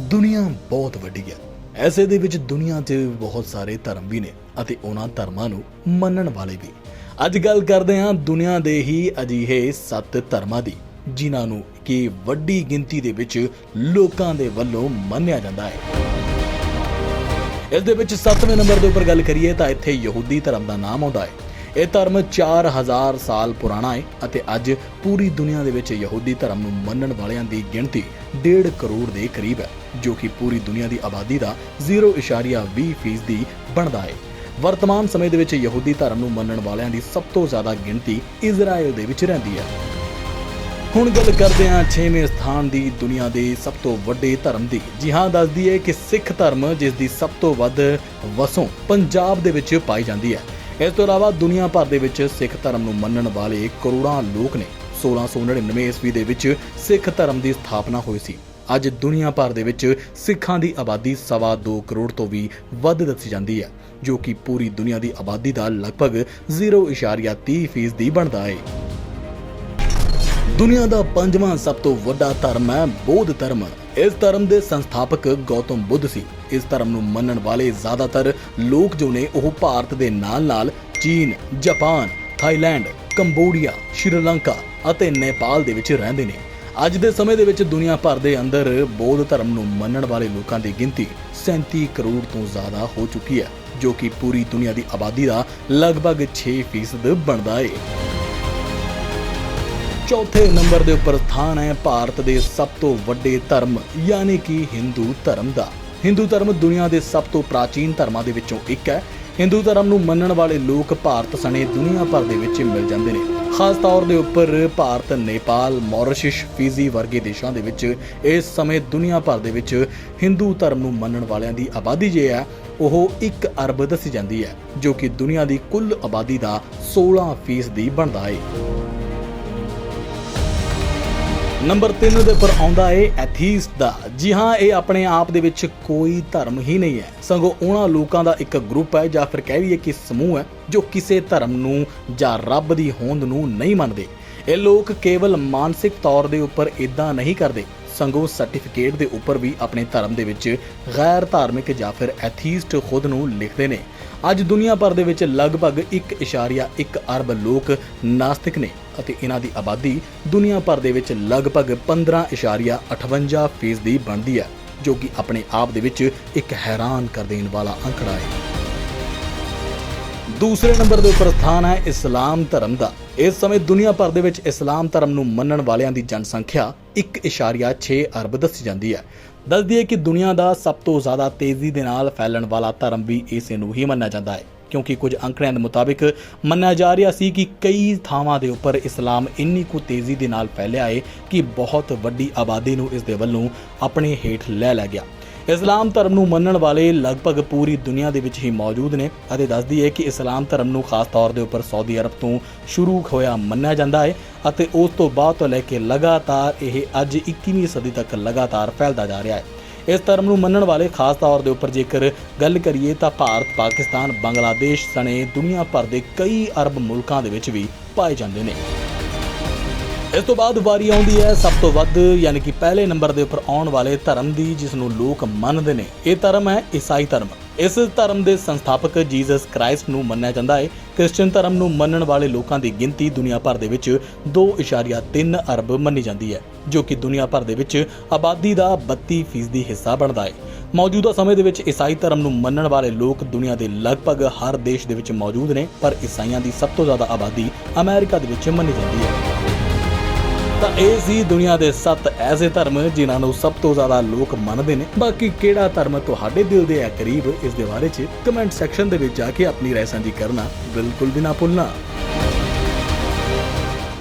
ਦੁਨੀਆ ਬਹੁਤ ਵੱਡੀ ਹੈ। ਐਸੇ ਦੇ ਵਿੱਚ ਦੁਨੀਆ 'ਚ ਬਹੁਤ ਸਾਰੇ ਧਰਮ ਵੀ ਨੇ ਅਤੇ ਉਹਨਾਂ ਧਰਮਾਂ ਨੂੰ ਮੰਨਣ ਵਾਲੇ ਵੀ। ਅੱਜ ਗੱਲ ਕਰਦੇ ਹਾਂ ਦੁਨੀਆ ਦੇ ਹੀ ਅਜਿਹੇ ਸੱਤ ਧਰਮਾਂ ਦੀ, ਜਿਨ੍ਹਾਂ ਨੂੰ ਕਿ ਵੱਡੀ ਗਿਣਤੀ ਦੇ ਵਿੱਚ ਲੋਕਾਂ ਦੇ ਵੱਲੋਂ ਮੰਨਿਆ ਜਾਂਦਾ ਹੈ। ਇਸ ਦੇ ਵਿੱਚ 7ਵੇਂ ਨੰਬਰ ਦੇ ਉੱਪਰ ਗੱਲ ਕਰੀਏ ਤਾਂ ਇੱਥੇ ਯਹੂਦੀ ਧਰਮ ਦਾ ਨਾਮ ਆਉਂਦਾ ਹੈ। ਇਹ ਧਰਮ 4000 ਸਾਲ ਪੁਰਾਣਾ ਹੈ ਅਤੇ ਅੱਜ ਪੂਰੀ ਦੁਨੀਆ ਦੇ ਵਿੱਚ ਯਹੂਦੀ ਧਰਮ ਨੂੰ ਮੰਨਣ ਵਾਲਿਆਂ ਦੀ ਗਿਣਤੀ 1.5 ਕਰੋੜ ਦੇ ਕਰੀਬ ਹੈ, ਜੋ ਕਿ ਪੂਰੀ ਦੁਨੀਆ ਦੀ ਆਬਾਦੀ ਦਾ 0.20% ਫੀਸਦੀ ਬਣਦਾ ਹੈ। ਵਰਤਮਾਨ ਸਮੇਂ ਦੇ ਵਿੱਚ ਯਹੂਦੀ ਧਰਮ ਨੂੰ ਮੰਨਣ ਵਾਲਿਆਂ ਦੀ ਸਭ ਤੋਂ ਜ਼ਿਆਦਾ ਗਿਣਤੀ ਇਜ਼ਰਾਈਲ ਦੇ ਵਿੱਚ ਰਹਿੰਦੀ ਹੈ। ਹੁਣ ਗੱਲ ਕਰਦੇ ਹਾਂ 6ਵੇਂ ਸਥਾਨ ਦੀ ਦੁਨੀਆ ਦੇ ਸਭ ਤੋਂ ਵੱਡੇ ਧਰਮ ਦੀ। ਜੀ ਹਾਂ ਦੱਸਦੀ ਹੈ ਕਿ ਸਿੱਖ ਧਰਮ ਜਿਸ ਦੀ ਸਭ ਤੋਂ ਵੱਧ ਵਸੋਂ ਪੰਜਾਬ ਦੇ ਵਿੱਚ ਪਾਈ ਜਾਂਦੀ ਹੈ। ਇਸ ਤੋਂ ਇਲਾਵਾ ਦੁਨੀਆ ਭਰ ਦੇ ਵਿੱਚ ਸਿੱਖ ਧਰਮ ਨੂੰ ਮੰਨਣ ਵਾਲੇ ਕਰੋੜਾਂ ਲੋਕ ਨੇ 1699 ਈਸਵੀ ਦੇ ਵਿੱਚ ਸਿੱਖ ਧਰਮ ਦੀ ਸਥਾਪਨਾ ਹੋਈ ਸੀ। ਅੱਜ ਦੁਨੀਆ ਭਰ ਦੇ ਵਿੱਚ ਸਿੱਖਾਂ ਦੀ ਆਬਾਦੀ ਸਵਾ 2 ਕਰੋੜ ਤੋਂ ਵੀ ਵੱਧ ਦੱਸੀ ਜਾਂਦੀ ਹੈ, ਜੋ ਕਿ ਪੂਰੀ ਦੁਨੀਆ ਦੀ ਆਬਾਦੀ ਦਾ ਲਗਭਗ 0.30% ਦੀ ਬਣਦਾ ਹੈ। ਦੁਨੀਆ ਦਾ ਪੰਜਵਾਂ ਸਭ ਤੋਂ ਵੱਡਾ ਧਰਮ ਹੈ ਬੌਧ ਧਰਮ। ਇਸ ਧਰਮ ਦੇ ਸੰਸਥਾਪਕ ਗੌਤਮ ਬੁੱਧ ਸੀ। ਇਸ ਧਰਮ ਨੂੰ ਮੰਨਣ ਵਾਲੇ ਜ਼ਿਆਦਾਤਰ ਲੋਕ ਜੋ ਨੇ ਉਹ ਭਾਰਤ ਦੇ ਨਾਲ-ਨਾਲ ਚੀਨ, ਜਾਪਾਨ, ਥਾਈਲੈਂਡ, ਕੰਬੋਡੀਆ, ਸ਼੍ਰੀਲੰਕਾ ਅਤੇ ਨੇਪਾਲ ਦੇ ਵਿੱਚ ਰਹਿੰਦੇ ਨੇ। ਅੱਜ ਦੇ ਸਮੇਂ ਦੇ ਵਿੱਚ ਦੁਨੀਆ ਭਰ ਦੇ ਅੰਦਰ ਬੌਧ ਧਰਮ ਨੂੰ ਮੰਨਣ ਵਾਲੇ ਲੋਕਾਂ ਦੀ ਗਿਣਤੀ 37 ਕਰੋੜ ਤੋਂ ਜ਼ਿਆਦਾ ਹੋ ਚੁੱਕੀ ਹੈ ਜੋ ਕਿ ਪੂਰੀ ਦੁਨੀਆ ਦੀ ਆਬਾਦੀ ਦਾ ਲਗਭਗ 6% ਬਣਦਾ ਹੈ ਚੌਥੇ ਨੰਬਰ ਦੇ ਉੱਪਰ ਸਥਾਨ ਹੈ ਭਾਰਤ ਦੇ ਸਭ ਤੋਂ ਵੱਡੇ ਧਰਮ, ਯਾਨੀ ਕਿ ਹਿੰਦੂ ਧਰਮ ਦਾ। ਹਿੰਦੂ ਧਰਮ ਦੁਨੀਆ ਦੇ ਸਭ ਤੋਂ ਪ੍ਰਾਚੀਨ ਧਰਮਾਂ ਦੇ ਵਿੱਚੋਂ ਇੱਕ ਹੈ। ਹਿੰਦੂ ਧਰਮ ਨੂੰ ਮੰਨਣ ਵਾਲੇ ਲੋਕ ਭਾਰਤ ਸਣੇ ਦੁਨੀਆ ਭਰ ਦੇ ਵਿੱਚ ਮਿਲ ਜਾਂਦੇ ਨੇ। ਖਾਸ ਤੌਰ ਦੇ ਉੱਪਰ ਭਾਰਤ, ਨੇਪਾਲ, ਮੌਰਿਸ਼ਸ, ਫੀਜੀ ਵਰਗੇ ਦੇਸ਼ਾਂ ਦੇ ਵਿੱਚ ਇਸ ਸਮੇਂ ਦੁਨੀਆ ਭਰ ਦੇ ਵਿੱਚ ਹਿੰਦੂ ਧਰਮ ਨੂੰ ਮੰਨਣ ਵਾਲਿਆਂ ਦੀ ਆਬਾਦੀ ਜੇ ਹੈ, ਉਹ 1 ਅਰਬ ਦੱਸੀ ਜਾਂਦੀ ਹੈ, ਜੋ ਕਿ ਦੁਨੀਆ ਦੀ ਕੁੱਲ ਆਬਾਦੀ ਦਾ 16% ਦੀ ਬਣਦਾ ਹੈ ਨੰਬਰ 3 ਦੇ ਉੱਪਰ ਆਉਂਦਾ ਏ ਐਥੀਸਟ ਦਾ। ਜੀ ਹਾਂ, ਇਹ ਆਪਣੇ ਆਪ ਦੇ ਵਿੱਚ ਕੋਈ ਧਰਮ ਹੀ ਨਹੀਂ ਹੈ। ਸਗੋਂ ਉਹਨਾਂ ਲੋਕਾਂ ਦਾ ਇੱਕ ਗਰੁੱਪ ਹੈ ਜਾਂ ਫਿਰ ਕਹਿ ਲਈਏ ਕਿ ਸਮੂਹ ਹੈ, ਜੋ ਕਿਸੇ ਧਰਮ ਨੂੰ ਜਾਂ ਰੱਬ ਦੀ ਹੋਂਦ ਨੂੰ ਨਹੀਂ ਮੰਨਦੇ। ਇਹ ਲੋਕ ਕੇਵਲ ਮਾਨਸਿਕ ਤੌਰ ਦੇ ਉੱਪਰ ਇਦਾਂ ਨਹੀਂ ਕਰਦੇ। ਸੰਗੋ ਸਰਟੀਫਿਕੇਟ ਦੇ ਉੱਪਰ ਵੀ ਆਪਣੇ ਧਰਮ ਦੇ ਵਿੱਚ ਗੈਰ ਧਾਰਮਿਕ ਜਾਂ ਫਿਰ ਐਥੀਸਟ ਖੁਦ ਨੂੰ ਲਿਖਦੇ ਨੇ। ਅੱਜ ਦੁਨੀਆ ਭਰ ਦੇ ਵਿੱਚ ਲਗਭਗ 1.1 ਅਰਬ ਲੋਕ ਨਾਸਤਿਕ ਨੇ। ਅਤੇ ਇਹਨਾਂ ਦੀ ਆਬਾਦੀ ਦੁਨੀਆ ਭਰ ਦੇ ਵਿੱਚ ਲਗਭਗ 15.58 ਫੀਸਦੀ ਬਣਦੀ ਹੈ, ਜੋ ਕਿ ਆਪਣੇ ਆਪ ਦੇ ਵਿੱਚ ਇੱਕ ਹੈਰਾਨ ਕਰ ਦੇਣ ਵਾਲਾ ਅੰਕੜਾ ਹੈ। ਦੂਸਰੇ ਨੰਬਰ ਦੇ ਉੱਪਰ ਸਥਾਨ ਹੈ ਇਸਲਾਮ ਧਰਮ ਦਾ। ਇਸ ਸਮੇਂ ਦੁਨੀਆ ਭਰ ਦੇ ਵਿੱਚ ਇਸਲਾਮ ਧਰਮ ਨੂੰ ਮੰਨਣ ਵਾਲਿਆਂ ਦੀ ਜਨਸੰਖਿਆ 1.6 ਅਰਬ ਦੱਸੀ ਜਾਂਦੀ ਹੈ। ਦੱਸਦੀ ਹੈ ਕਿ ਦੁਨੀਆ ਦਾ ਸਭ ਤੋਂ ਜ਼ਿਆਦਾ ਤੇਜ਼ੀ ਦੇ ਨਾਲ ਫੈਲਣ ਵਾਲਾ ਧਰਮ ਵੀ ਇਸੇ ਨੂੰ ਹੀ ਮੰਨਿਆ ਜਾਂਦਾ ਹੈ। ਕਿਉਂਕਿ ਕੁਝ ਅੰਕੜਿਆਂ ਦੇ ਮੁਤਾਬਿਕ ਮੰਨਿਆ ਜਾ ਰਿਹਾ ਸੀ ਕਿ ਕਈ ਥਾਵਾਂ ਦੇ ਉੱਪਰ ਇਸਲਾਮ ਇੰਨੀ ਕੁ ਤੇਜ਼ੀ ਦੇ ਨਾਲ ਫੈਲਿਆ ਹੈ ਕਿ ਬਹੁਤ ਵੱਡੀ ਆਬਾਦੀ ਨੂੰ ਇਸ ਦੇ ਵੱਲੋਂ ਆਪਣੇ ਹੇਠ ਲੈ ਲਿਆ ਗਿਆ। ਇਸਲਾਮ ਧਰਮ ਨੂੰ ਮੰਨਣ ਵਾਲੇ ਲਗਭਗ ਪੂਰੀ ਦੁਨੀਆ ਦੇ ਵਿੱਚ ਹੀ ਮੌਜੂਦ ਨੇ ਅਤੇ ਦੱਸਦੀ ਹੈ ਕਿ ਇਸਲਾਮ ਧਰਮ ਨੂੰ ਖਾਸ ਤੌਰ ਦੇ ਉੱਪਰ ਸਾਊਦੀ ਅਰਬ ਤੋਂ ਸ਼ੁਰੂ ਹੋਇਆ ਮੰਨਿਆ ਜਾਂਦਾ ਹੈ ਅਤੇ ਉਸ ਤੋਂ ਬਾਅਦ ਤੋਂ ਲੈ ਕੇ ਲਗਾਤਾਰ ਇਹ ਅੱਜ 21ਵੀਂ ਸਦੀ ਤੱਕ ਲਗਾਤਾਰ ਫੈਲਦਾ ਜਾ ਰਿਹਾ ਹੈ ਇਸ ਧਰਮ ਨੂੰ ਮੰਨਣ ਵਾਲੇ ਖਾਸ ਤੌਰ ਦੇ ਉੱਪਰ ਜੇਕਰ ਗੱਲ ਕਰੀਏ ਤਾਂ ਭਾਰਤ, ਪਾਕਿਸਤਾਨ, ਬੰਗਲਾਦੇਸ਼ ਸਣੇ ਦੁਨੀਆ ਭਰ ਦੇ ਕਈ ਅਰਬ ਮੁਲਕਾਂ ਦੇ ਵਿੱਚ ਵੀ ਪਾਏ ਜਾਂਦੇ ਨੇ। ਇਸ ਤੋਂ ਬਾਅਦ ਵਾਰੀ ਆਉਂਦੀ ਹੈ ਸਭ ਤੋਂ ਵੱਧ, ਯਾਨੀ ਕਿ ਪਹਿਲੇ ਨੰਬਰ ਦੇ ਉੱਪਰ ਆਉਣ ਵਾਲੇ ਧਰਮ ਦੀ ਜਿਸ ਨੂੰ ਲੋਕ ਮੰਨਦੇ ਨੇ। ਇਹ ਧਰਮ ਹੈ ਈਸਾਈ ਧਰਮ। ਇਸ ਧਰਮ ਦੇ ਸੰਸਥਾਪਕ ਜੀਸਸ ਕ੍ਰਾਈਸਟ ਨੂੰ ਮੰਨਿਆ ਜਾਂਦਾ ਹੈ। ਕ੍ਰਿਸਚੀਅਨ ਧਰਮ ਨੂੰ ਮੰਨਣ ਵਾਲੇ ਲੋਕਾਂ ਦੀ ਗਿਣਤੀ ਦੁਨੀਆ ਭਰ ਦੇ ਵਿੱਚ 2.3 ਅਰਬ ਮੰਨੀ ਜਾਂਦੀ ਹੈ, ਜੋ ਕਿ ਦੁਨੀਆ ਭਰ ਦੇ ਵਿੱਚ ਆਬਾਦੀ ਦਾ 32% ਹਿੱਸਾ ਬਣਦਾ ਹੈ। ਮੌਜੂਦਾ ਸਮੇਂ ਦੇ ਵਿੱਚ ਈਸਾਈ ਧਰਮ ਨੂੰ ਮੰਨਣ ਵਾਲੇ ਲੋਕ ਦੁਨੀਆ ਦੇ ਲਗਭਗ ਹਰ ਦੇਸ਼ ਦੇ ਵਿੱਚ ਮੌਜੂਦ ਨੇ, ਪਰ ਈਸਾਈਆਂ ਦੀ ਸਭ ਤੋਂ ਜ਼ਿਆਦਾ ਆਬਾਦੀ ਅਮਰੀਕਾ ਦੇ ਵਿੱਚ ਮੰਨੀ ਜਾਂਦੀ ਹੈ। ਤਾਂ ਇਹ ਸੀ ਦੁਨੀਆ ਦੇ 7 ਐਸੇ ਧਰਮ ਜਿਨ੍ਹਾਂ ਨੂੰ ਸਭ ਤੋਂ ਜ਼ਿਆਦਾ ਲੋਕ ਮੰਨਦੇ ਨੇ। ਬਾਕੀ ਕਿਹੜਾ ਧਰਮ ਤੁਹਾਡੇ ਦਿਲ ਦੇ ਹੈ ਕਰੀਬ, ਇਸ ਦੇ ਬਾਰੇ 'ਚ ਕਮੈਂਟ ਸੈਕਸ਼ਨ ਦੇ ਵਿੱਚ ਜਾ ਕੇ ਆਪਣੀ ਰਾਏ ਸਾਂਝੀ ਕਰਨਾ ਬਿਲਕੁਲ ਵੀ ਨਾ ਭੁੱਲਣਾ।